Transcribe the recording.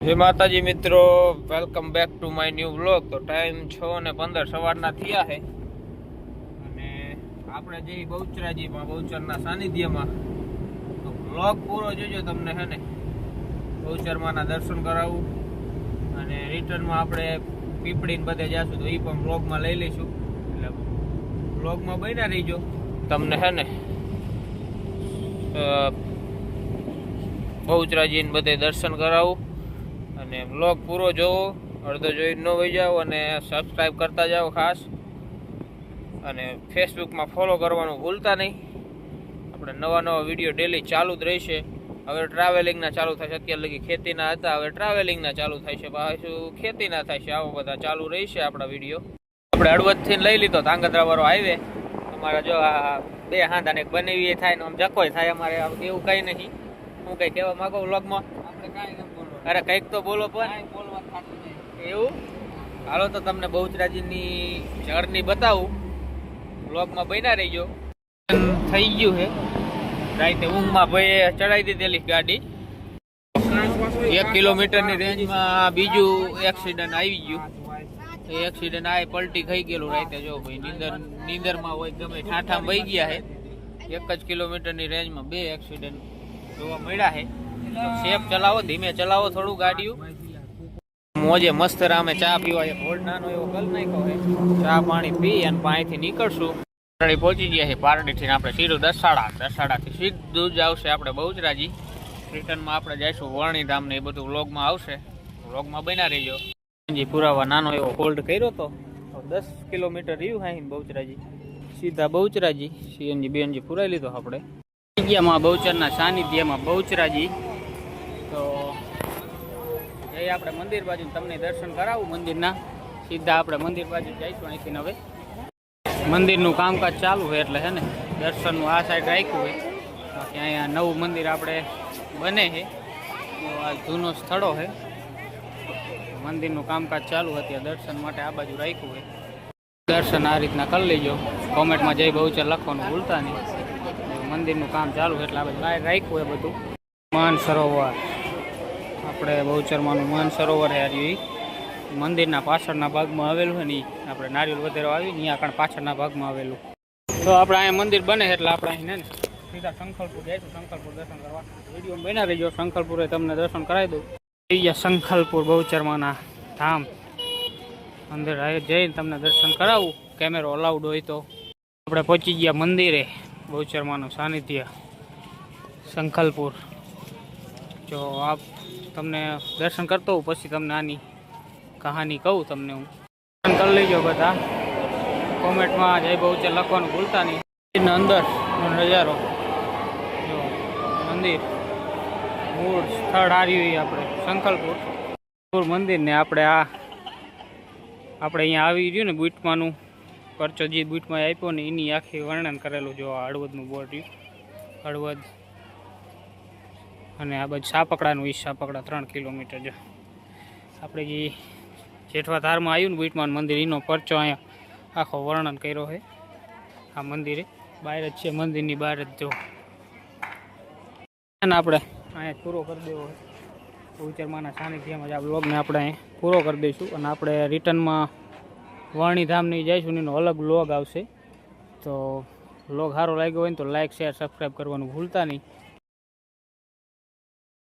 જય માતાજી મિત્રો welcome back to my new blog તો ટાઈમ છ ને પંદર, સવારના થયા છે. અને આપણે જે બહુચરાજીમાં, બહુચરના સાનિધ્યમાં, તો બ્લોગ પૂરો જોજો તમને, હે ને? બહુચરમાના દર્શન કરાવું. અને રિટર્નમાં આપણે પીપળીને બધે જઈશું તો એ પણ બ્લોગમાં લઈ લઈશું. એટલે બ્લોગમાં બન્યા રહીજો. તમને, હે ને? બહુચરાજીને બધે દર્શન કરાવું. અને બ્લોગ પૂરો જોવો, અડધો જોઈને ન વહી જાઓ અને સબસ્ક્રાઈબ કરતા જાઓ ખાસ. અને ફેસબુકમાં ફોલો કરવાનું ભૂલતા નહીં. આપણે નવા નવા વીડિયો ડેલી ચાલુ જ રહેશે. હવે ટ્રાવેલિંગના ચાલુ થશે. અત્યારે લગી ખેતીના હતા, હવે ટ્રાવેલિંગના ચાલુ થાય છે. પાછું ખેતીના થાય છે. આવા બધા ચાલુ રહેશે આપણા વીડિયો આપણે હળવદથી લઈ લીધો ધાંગધ્રાવાળો હાઈવે અમારા જો આ બે હાંધાને બનેવી થાય ને આમ જકોય થાય અમારે. એવું કંઈ નહીં. હું કંઈ કહેવા માગો વ્લોગમાં આપણે કાંઈ અરે કંઈક તો બોલો પણ. એવું? હાલો તો તમને બહુચરાજીની જર્ની બતાવું. બ્લોગમાં બન્યા રહીજો. થઈ ગયું છે રાતે ઊંઘમાં ભાઈએ ચડાવી દીધેલી ગાડી. એક કિલોમીટરની રેન્જમાં બીજું એક્સિડન્ટ આવી ગયું. એ એક્સિડન્ટ આ પલટી ખાઈ ગયેલું રાતે જો ભાઈ. નીંદર નીંદરમાં હોય ગમે ઠાઠામાં વહી ગયા છે એક જ કિલોમીટરની રેન્જમાં બે એક્સિડન્ટ જોવા મળ્યા છે સેફ ચલાવો, ધીમે ચલાવો થોડું ગાડીઓ. મોજે મસ્ત રામે ચા પીવા, એક હોલ્ડ નાનો એવો કલ નાખ્યો છે ચા પાણી પી અને પાણીથી નીકળશું. પારડી પહોંચી ગયા છે. પારડીથી આપણે સીધું દસાડા. દસાડાથી સીધું જ આવશે આપણે બહુચરાજી. રિટર્નમાં આપણે જઈશું. વર્ણીધામ ને એ બધું વ્લોગમાં આવશે. વ્લોગમાં બન્યા રહીજો. સીએનજી પુરાવા નાનો એવો હોલ્ડ કર્યો તો. દસ કિલોમીટર રહ્યું હાઈ બહુચરાજી. સીધા બહુચરાજી. સીએનજી બીએનજી પુરાઈ લીધો આપણે. જગ્યામાં બહુચરના સાનિધ્યમાં બહુચરાજી. જઈ આપણે મંદિર બાજુ તમને દર્શન કરાવું, મંદિરના. સીધા આપણે મંદિર બાજુ જઈશું અહીંથી હવે. મંદિરનું કામકાજ ચાલુ હોય એટલે હે ને, દર્શનનું આ સાઈડ રાખ્યું હોય બાકી અહીંયા નવું મંદિર આપણે બને છે. આ જૂનો સ્થળો છે. મંદિરનું કામકાજ ચાલુ હતી દર્શન માટે આ બાજુ રાખ્યું હોય દર્શન આ રીતના કરી લેજો. કોમેન્ટમાં જય બહુચર લખવાનું ભૂલતા નહીં. મંદિરનું કામ ચાલુ એટલે આ બાજુ રાખ્યું હોય બધું. માન સરોવર. આપણે બહુચરમાનું માન સરોવર છે હજી. મંદિરના પાછળના ભાગમાં આવેલું હોય ને આપણે નારિયેળ વધારે આવી ને આગળ પાછળના ભાગમાં આવેલું. તો આપણે અહીંયા મંદિર બને એટલે આપણે અહીં ને સીધા શંખલપુર જઈશું શંખલપુર દર્શન કરવા. વીડિયો બના રહીજો શંખલપુરે તમને દર્શન કરાવી દઉં. થઈ શંખલપુર બહુચરમાના ધામ. અંદર જઈને તમને દર્શન કરાવું. કેમેરો અલાઉડ હોય તો. આપણે પહોંચી ગયા મંદિરે. બહુચરમાનું સાનિધ્ય. શંખલપુર. જો આપ તમને દર્શન કરતો હોઉં, પછી તમને આની કહાની કહું તમને હું. દર્શન કરી લેજો બધા. કોમેન્ટમાં જય બહુચર લખવાનું ભૂલતા નહીં. અંદર નજારો. જો, મંદિર. મૂળ સ્થળ હાર્યું આપણે, શંખલપુર. મૂળ મંદિરને આપણે આ, આપણે અહીંયા આવી રહ્યું ને બુટમાંનું. પરચો જે બુટમાં આપ્યો ને એની આખી વર્ણન કરેલું, જો આ હળવદનું બોર્ડ રહ્યું. હળવદ અને આ બાજુ સાપકડાનું ઈ સાપકડા ત્રણ કિલોમીટર છે આપણે જે જેઠવા ધારમાં આવ્યું ને બીટમાન મંદિર એનો પરચો અહીંયા આખો વર્ણન કર્યો છે. આ મંદિરે બહાર જ છે, મંદિરની બહાર જ જો. આપણે અહીંયા પૂરો કરી દેવો છે. ઉચરમાના સાનિધ્યમાં જ આ બ્લોગને આપણે અહીંયા પૂરો કરી દઈશું. અને આપણે રિટર્નમાં વર્ણીધામની જઈશું એનો અલગ બ્લોગ આવશે. તો બ્લોગ સારો લાગ્યો હોય ને તો લાઇક શેર, સબસ્ક્રાઈબ કરવાનું ભૂલતા નહીં.